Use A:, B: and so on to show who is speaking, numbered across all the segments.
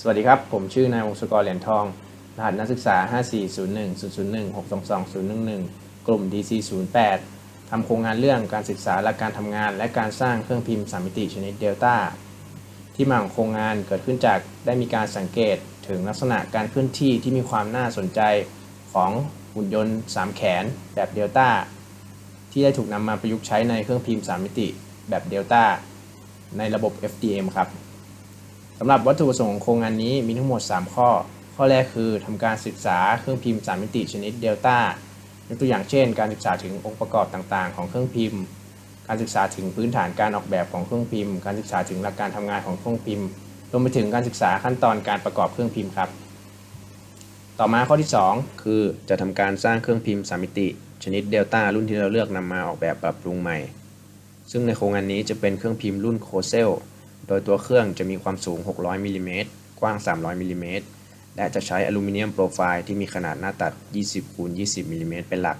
A: สวัสดีครับ ผมชื่อนายวงศกรเหรียญทอง รหัสนักศึกษา 5401 001 622 011 กลุ่ม DC 08 ทำโครงงานเรื่องการศึกษาและการทำงาน และการสร้างเครื่องพิมพ์สามมิติชนิดเดลต้า ที่มาของโครงงานเกิดขึ้นจากได้มีการสังเกตถึงลักษณะการเคลื่อนที่ที่มีความน่าสนใจของหุ่นยนต์ 3 แขนแบบเดลต้าที่ได้ถูกนำมาประยุกต์ใช้ในเครื่องพิมพ์ 3 มิติแบบเดลต้าในระบบ FDM ครับ สำหรับวัตถุประสงค์ของโครงงานนี้มีทั้งหมด 3 ข้อ ข้อแรกคือทำการศึกษาเครื่องพิมพ์ 3 มิติชนิดเดลต้ายกตัวอย่างเช่น การศึกษาถึงองค์ประกอบต่างๆ ของเครื่องพิมพ์ การศึกษาถึงพื้นฐานการออกแบบของเครื่องพิมพ์ การศึกษาถึงหลักการทำงานของเครื่องพิมพ์รวมไปถึงการศึกษาขั้นตอนการประกอบเครื่องพิมพ์ครับ ต่อมาข้อที่ 2 คือจะทำการสร้างเครื่องพิมพ์3มิติ ชนิดเดลต้ารุ่นที่เราเลือกนำมาออกแบบปรับปรุงใหม่ ซึ่งในโครงงานนี้จะเป็นเครื่องพิมพ์รุ่นโคเซล โดยตัวเครื่องจะมีความสูง 600มิลลิเมตรกว้าง 300มิลลิเมตรและจะใช้อลูมิเนียมโปรไฟล์ที่มีขนาดหน้าตัด 20คูณ20มิลลิเมตรเป็นหลัก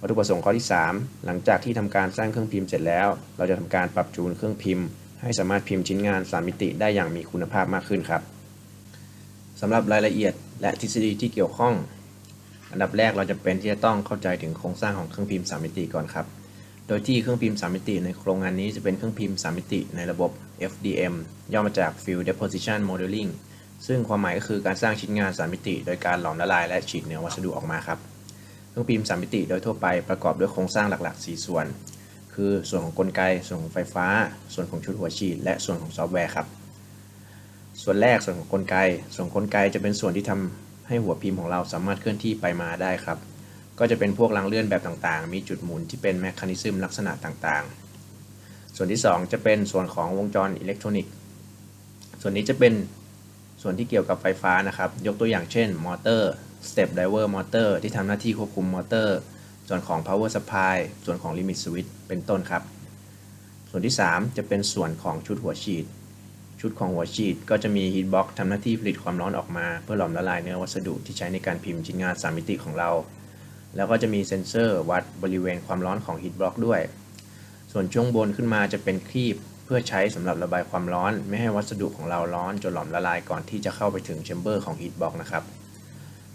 A: วัตถุประสงค์ข้อที่ 3 หลังจากที่ทำการสร้างเครื่องพิมพ์เสร็จแล้ว เราจะทำการปรับจูนเครื่องพิมพ์ ให้สามารถพิมพ์ชิ้นงาน 3 มิติได้อย่างมีคุณภาพมากขึ้นครับสำหรับรายละเอียดและทฤษฎีที่เกี่ยวข้อง อันดับแรกเราจะเป็นที่จะต้องเข้าใจถึงโครงสร้างของเครื่องพิมพ์ 3 มิติก่อนครับ โดยที่เครื่องพิมพ์ 3 มิติในโครงงานนี้จะเป็นเครื่องพิมพ์ 3 มิติในระบบ FDM ย่อมาจาก Field Deposition Modeling ซึ่งความหมายก็คือการสร้างชิ้นงาน3มิติ โดยการหลอมละลายและฉีกเนื้อวัสดุออกมาครับเครื่องพิมพ์3มิติโดยทั่วไปประกอบด้วยโครงสร้างหลักๆ 4 ส่วน คือส่วนของกลไก ส่วนของไฟฟ้า ส่วนของชุดหัวฉีด และส่วนของซอฟต์แวร์ครับ ส่วนแรกส่วนของกลไก ส่วนกลไกจะเป็นส่วนที่ทำให้หัวพิมพ์ของเราสามารถเคลื่อนที่ไปมาได้ครับ ก็จะเป็นพวกรางเลื่อนแบบต่างๆ มีจุดหมุนที่เป็นแมคคานิซึมลักษณะต่างๆ ส่วนที่ 2 จะเป็นส่วนของวงจรอิเล็กทรอนิกส์ ส่วนนี้จะเป็นส่วนที่เกี่ยวกับไฟฟ้านะครับ ยกตัวอย่างเช่นมอเตอร์ step driver motor ที่ทำหน้าที่ควบคุมมอเตอร์ ส่วนของ power supply ส่วนของ limit switch เป็นต้นครับ ส่วนที่ 3 จะเป็นส่วนของชุดหัวฉีด ชุดของหัวฉีดก็จะมี heat box ทำหน้าที่ผลิตความร้อนออกมา เพื่อหลอมละลายเนื้อวัสดุที่ใช้ในการพิมพ์ชิ้นงาน3มิติของเรา แล้วก็จะมีเซ็นเซอร์วัดบริเวณความร้อนของ heat block ด้วย ส่วนช่วงบนขึ้นมาจะเป็นครีบเพื่อใช้สำหรับระบายความร้อน ไม่ให้วัสดุของเราร้อนจนหลอมละลายก่อนที่จะเข้าไปถึงแชมเบอร์ของ heat block นะครับ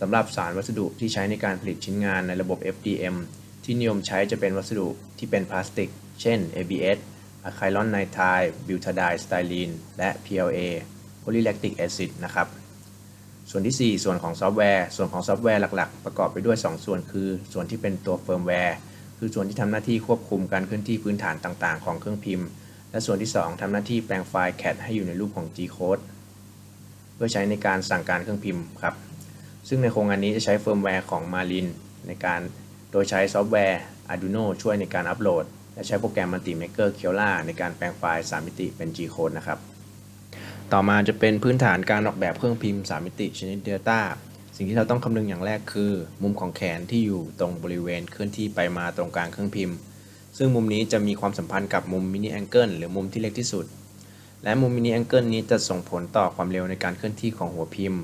A: สำหรับสารวัสดุที่ใช้ในการผลิตชิ้นงานในระบบ FDM ที่นิยมใช้จะเป็นวัสดุที่เป็นพลาสติก เช่น ABS อะไคลอนไนไทร์บิวทาไดสไตรีน และ PLA Polylactic Acid นะครับ ส่วนที่ 4 ส่วนของซอฟต์แวร์ ส่วนของซอฟต์แวร์หลัก ๆ ประกอบไปด้วย 2 ส่วนคือ ส่วนที่เป็นตัวเฟิร์มแวร์ คือส่วนที่ทำหน้าที่ควบคุมการเคลื่อนที่พื้นฐานต่างๆ ของเครื่องพิมพ์ และส่วนที่ 2ทำหน้าที่แปลงไฟล์ CAD ให้อยู่ในรูปของ G code เพื่อใช้ในการสั่งการเครื่องพิมพ์ครับ ซึ่งในโครงงานนี้จะใช้เฟิร์มแวร์ของ Marlin ในการโดยใช้ซอฟต์แวร์ Arduino ช่วยในการอัปโหลด และใช้โปรแกรม Multimaker Keola ในการแปลงไฟล์ 3 มิติเป็น G code นะครับ ต่อมาจะเป็นพื้นฐานการออกแบบเครื่องพิมพ์ 3 มิติชนิด Delta สิ่งที่เราต้องคำนึงอย่างแรกคือ มุมของแขนที่อยู่ตรงบริเวณเคลื่อนที่ไปมาตรงกลางเครื่องพิมพ์ ซึ่งมุมนี้จะมีความสัมพันธ์กับมุมมินิแองเกิลหรือมุมที่เล็กที่สุด และมุมมินิแองเกิลนี้จะส่งผลต่อความเร็วในการเคลื่อนที่ของหัวพิมพ์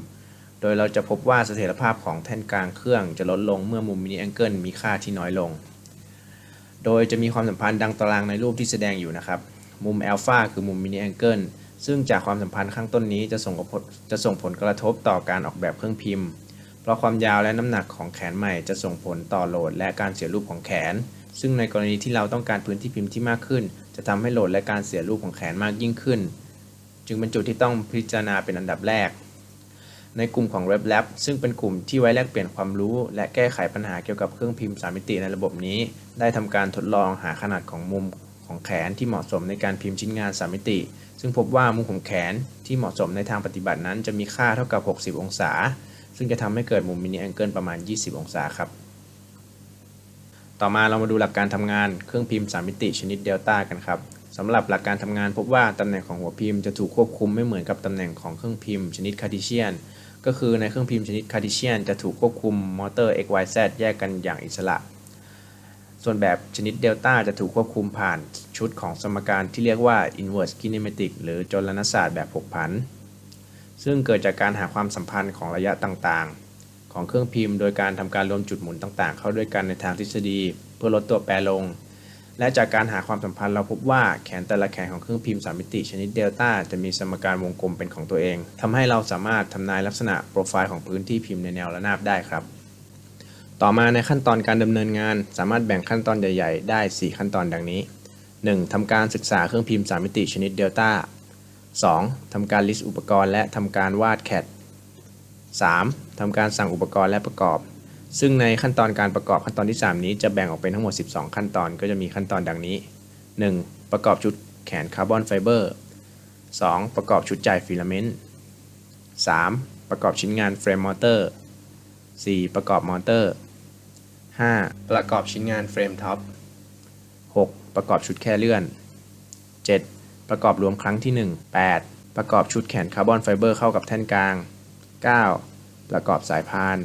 A: โดยเราจะพบว่าเสถียรภาพของแท่นกลางเครื่องจะลดลงเมื่อมุมมินิแองเกิลมีค่าที่น้อยลง โดยจะมีความสัมพันธ์ดังตารางในรูปที่แสดงอยู่นะครับ มุมอัลฟาคือมุมมินิแองเกิลซึ่งจากความสัมพันธ์ข้างต้นนี้จะส่งผลจะส่งผลกระทบต่อการออกแบบเครื่องพิมพ์ เพราะความยาวและน้ำหนักของแขนใหม่จะส่งผลต่อโหลดและการเสียรูปของแขน ซึ่งในกรณีที่เราต้องการพื้นที่พิมพ์ที่มากขึ้น จะทำให้โหลดและการเสียรูปของแขนมากยิ่งขึ้น จึงเป็นจุดที่ต้องพิจารณาเป็นอันดับแรก ในกลุ่มของ RepLab ซึ่งเป็นกลุ่มที่ไว้แลกเปลี่ยนความรู้ และแก้ไขปัญหาเกี่ยวกับเครื่องพิมพ์3มิติในระบบนี้ ได้ทำการทดลองหาขนาดของมุมของแขนที่เหมาะสมในการพิมพ์ชิ้นงาน3มิติ ซึ่งพบว่ามุมของแขนที่เหมาะสมในทางปฏิบัตินั้นจะมีค่าเท่ากับ 60 องศา ซึ่งจะทำให้เกิดมุมมินิแองเกิลประมาณ 20 องศาครับ ต่อมาเรามาดูหลักการทำงานเครื่องพิมพ์ 3 มิติชนิดเดลต้ากันครับสำหรับหลักการทำงานพบว่าตำแหน่งของหัวพิมพ์จะถูกควบคุมไม่เหมือนกับตำแหน่งของเครื่องพิมพ์ชนิดคาร์ติเชียน ก็คือในเครื่องพิมพ์ชนิดคาร์ติเชียนจะถูกควบคุมมอเตอร์ XYZ แยกกันอย่างอิสระ ส่วนแบบชนิดเดลต้าจะถูกควบคุมผ่านชุดของสมการที่เรียกว่า inverse kinematic หรือจลนศาสตร์แบบผกผัน ซึ่งเกิดจากการหาความสัมพันธ์ของระยะต่างๆ ของเครื่องพิมพ์ โดยการทำการรวมจุดหมุนต่างๆ เข้าด้วยกันในทางทฤษฎี เพื่อลดตัวแปรลง และจากการหาความสัมพันธ์เราพบว่าแขนแต่ละแขนของเครื่องพิมพ์3มิติชนิดเดลต้าจะมีสมการวงกลมเป็นของตัวเองทำให้เราสามารถทำนายลักษณะโปรไฟล์ของพื้นที่พิมพ์ในแนวระนาบได้ครับ ต่อมาในขั้นตอนการดำเนินงาน สามารถแบ่งขั้นตอนใหญ่ ๆ ได้ 4 ขั้นตอนดังนี้ 1. ทำการศึกษาเครื่องพิมพ์3มิติชนิดเดลต้า 2. ทำการลิสต์อุปกรณ์และทำการวาดแคด 3. ทำการสั่งอุปกรณ์และประกอบ ซึ่งในขั้นตอนการประกอบขั้นตอนที่ 3 นี้จะแบ่งออกเป็นทั้งหมด 12 ขั้นตอนก็จะมีขั้นตอนดังนี้ 1. ประกอบชุดแขนคาร์บอนไฟเบอร์ 2. ประกอบชุดจ่ายฟิลาเมนต์ 3. ประกอบชิ้นงานเฟรมมอเตอร์ 4. ประกอบมอเตอร์ 5. ประกอบชิ้นงานเฟรมท็อป 6. ประกอบชุดแค่เลื่อน 7. ประกอบรวมครั้งที่ 1 8. ประกอบชุดแขนคาร์บอนไฟเบอร์เข้ากับแท่นกลาง 9. ประกอบสายพาน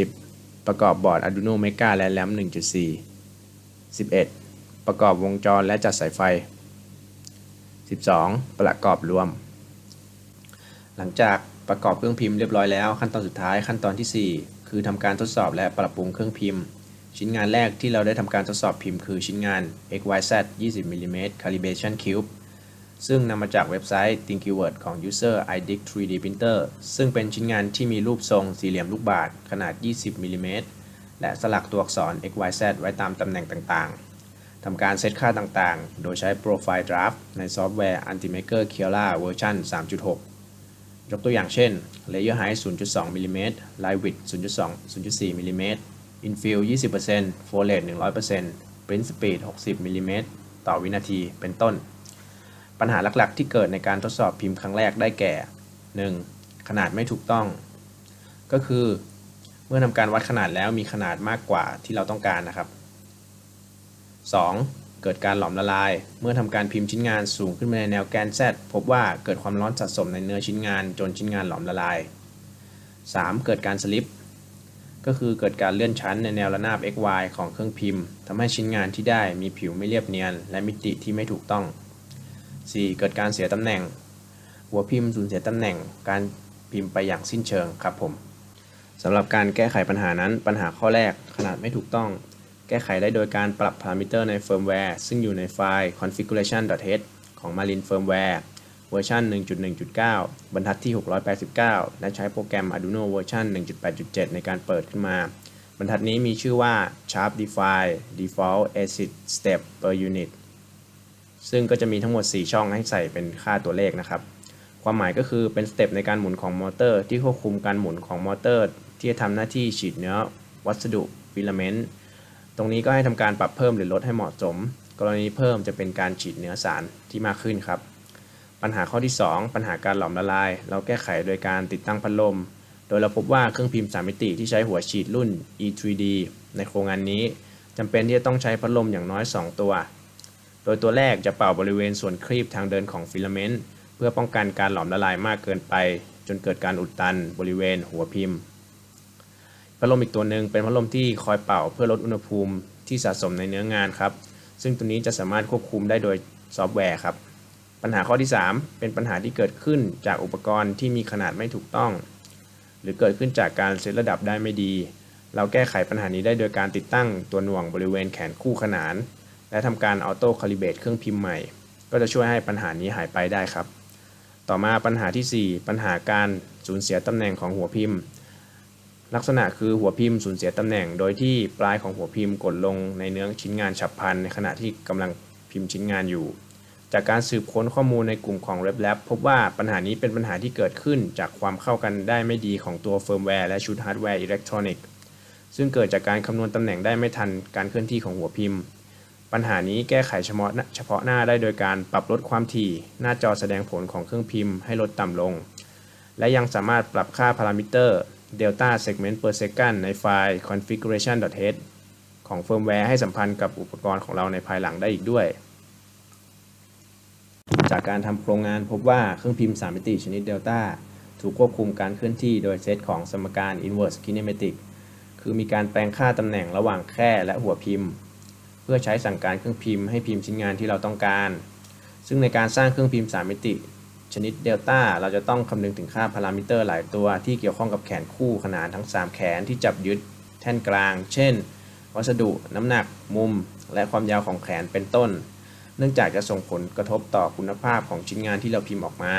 A: 10. ประกอบบอร์ด Arduino Mega และแรม1.4 11. ประกอบวงจรและจัดสายไฟ 12. ประกอบรวม หลังจากประกอบเครื่องพิมพ์เรียบร้อยแล้วขั้นตอนสุดท้ายขั้นตอนทีสี่ 4 คือทำการทดสอบและปรับปรุงเครื่องพิมพ์ชิ้นงานแรกที่เราได้ทำการทดสอบพิมพ์คือชิ้นงาน XYZ 20 mm Calibration Cube ซึ่งนำมาจากเว็บไซต์ Thinkiword ของ User iDict 3D Printer ซึ่งเป็นชิ้นงานที่มีรูปทรงสี่เหลี่ยมลูกบาศก์ขนาด 20มิลลิเมตรและสลักตัวอักษร XYZ ไว้ตามตำแหน่งต่างๆ ทำการเซตค่าต่างๆ โดยใช้ Profile Draft ในซอฟต์แวร์ Antimaker Kiara เวอร์ชัน3.6 ยกตัวอย่างเช่น Layer Height 0.2มิลลิเมตร Line Width 0.2 0.4มิลลิเมตร Infill 20% Flow Rate 100% Print Speed 60มิลลิเมตรต่อวินาที เป็นต้น ปัญหาหลักๆ ที่เกิดในการทดสอบพิมพ์ครั้งแรกได้แก่ 1. ขนาดไม่ถูกต้อง ก็คือ เมื่อทำการวัดขนาดแล้วมีขนาดมากกว่าที่เราต้องการนะครับ 2. เกิดการหลอมละลาย เมื่อทำการพิมพ์ชิ้นงานสูงขึ้นไปในแนวแกน Z พบว่าเกิดความร้อนสะสมในเนื้อชิ้นงานจนชิ้นงานหลอมละลาย 3. เกิดการสลิปก็คือเกิดการเลื่อนชั้นในแนวระนาบ XY ของเครื่องพิมพ์ทำให้ชิ้นงานที่ได้มีผิวไม่เรียบเนียน และมิติที่ไม่ถูกต้อง 4. เกิดการเสียตำแหน่ง หัวพิมพ์สูญเสียตำแหน่ง การพิมพ์ไปอย่างสิ้นเชิงครับผมสำหรับการแก้ไขปัญหานั้นปัญหาข้อแรกขนาดไม่ถูกต้อง แก้ไขได้โดยการปรับพารามิเตอร์ในเฟิร์มแวร์ซึ่งอยู่ในไฟล์ configuration.h ของ Marin Firmware เวอร์ชัน1.1.9 บรรทัดที่ 689 และใช้โปรแกรม Arduino เวอร์ชัน1.8.7 ในการเปิดขึ้นมา บรรทัดนี้มีชื่อว่า Sharp Define Default Acid Step per Unit ซึ่งก็จะมีทั้งหมด 4 ช่องให้ใส่เป็นค่าตัวเลขนะครับ ความหมายก็คือเป็นสเต็ปในการหมุนของมอเตอร์ ที่ควบคุมการหมุนของมอเตอร์ ที่จะทำหน้าที่ฉีดเนื้อวัสดุฟิลาเมนต์ตรงนี้ก็ให้ทำการปรับเพิ่มหรือลดให้เหมาะสม กรณีเพิ่มจะเป็นการฉีดเนื้อสารที่มากขึ้นครับ ปัญหาข้อที่ 2 ปัญหาการหลอมละลาย เราแก้ไขโดยการติดตั้งพัดลม โดยเราพบว่าเครื่องพิมพ์3มิติที่ใช้หัวฉีดรุ่น E3D ในโครงงานนี้จำเป็นที่จะต้องใช้พัดลมอย่างน้อย 2 ตัว โดยตัวแรกจะเป่าบริเวณส่วนครีบทางเดินของฟิลาเมนต์เพื่อป้องกันการหลอมละลายมากเกินไป จนเกิดการอุดตันบริเวณหัวพิมพ์ พัดลมอีกตัวหนึ่งเป็นพัดลมที่คอยเป่าเพื่อลดอุณหภูมิที่สะสมในเนื้องานครับ ซึ่งตัวนี้จะสามารถควบคุมได้โดยซอฟต์แวร์ครับ ปัญหาข้อที่ 3 เป็นปัญหาที่เกิดขึ้นจากอุปกรณ์ที่มีขนาดไม่ถูกต้อง หรือเกิดขึ้นจากการเซตระดับได้ไม่ดี เราแก้ไขปัญหานี้ได้โดยการติดตั้งตัวหน่วงบริเวณแขนคู่ขนาน และทำการออโต้คาลิเบตเครื่องพิมพ์ใหม่ ก็จะช่วยให้ปัญหานี้หายไปได้ครับ ต่อมาปัญหาทีสี่ 4 ปัญหาการสูญเสียตำแหน่งของหัวพิมพ์ ลักษณะคือหัวพิมพ์สูญเสียตำแหน่ง โดยที่ปลายของหัวพิมพ์กดลงในเนื้อชิ้นงานฉับพลันในขณะที่กำลังพิมพ์ชิ้นงานอยู่ จากการสืบค้นข้อมูลในกลุ่มของ RepLab พบว่าปัญหานี้เป็นปัญหาที่เกิดขึ้นจากความเข้ากันได้ไม่ดีของตัวเฟิร์มแวร์และชุดฮาร์ดแวร์อิเล็กทรอนิกส์ซึ่งเกิดจากการคำนวณตำแหน่งได้ไม่ทันการเคลื่อนที่ของหัวพิมพ์ ปัญหานี้แก้ไขเฉพาะหน้าเฉพาะหน้าได้โดยการปรับลดความถี่ หน้าจอแสดงผลของเครื่องพิมพ์ให้ลดต่ำลง และยังสามารถปรับค่าพารามิเตอร์ delta segment per second ในไฟล์ configuration.h ของเฟิร์มแวร์ให้สัมพันธ์กับอุปกรณ์ของเราในภายหลังได้อีกด้วย จากการทำโครงงานพบว่าเครื่องพิมพ์ 3 มิติชนิด Delta ถูกควบคุมการเคลื่อนที่โดยเซตของสมการ inverse kinematic คือมีการแปลงค่าตำแหน่งระหว่างแค่และหัวพิมพ์ เพื่อใช้สั่งการเครื่องพิมพ์ให้พิมพ์ชิ้นงานที่เราต้องการ ซึ่งในการสร้างเครื่องพิมพ์ 3 มิติ ชนิดเดลต้าเราจะต้องคำนึงถึงค่าพารามิเตอร์หลายตัวที่เกี่ยวข้องกับแขนคู่ขนานทั้ง 3 แขนที่จับยึดแท่นกลาง เช่น วัสดุ น้ำหนัก มุม และความยาวของแขนเป็นต้น เนื่องจากจะส่งผลกระทบต่อคุณภาพของชิ้นงานที่เราพิมพ์ออกมา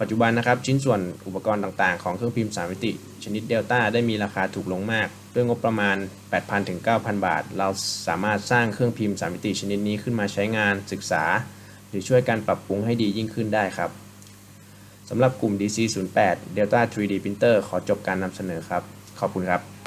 A: ปัจจุบันนะครับชิ้นส่วนอุปกรณ์ต่างๆ ของเครื่องพิมพ์ 3 มิติ ชนิดเดลต้าได้มีราคาถูกลงมาก ด้วยงบประมาณ 8,000ถึง9,000 บาท เราสามารถสร้างเครื่องพิมพ์ 3 มิติชนิดนี้ขึ้นมาใช้งานศึกษา หรือช่วยการปรับปรุงให้ดียิ่งขึ้นได้ครับสำหรับกลุ่ม DC08 Delta 3D Printer ขอจบการนำเสนอครับ ขอบคุณครับ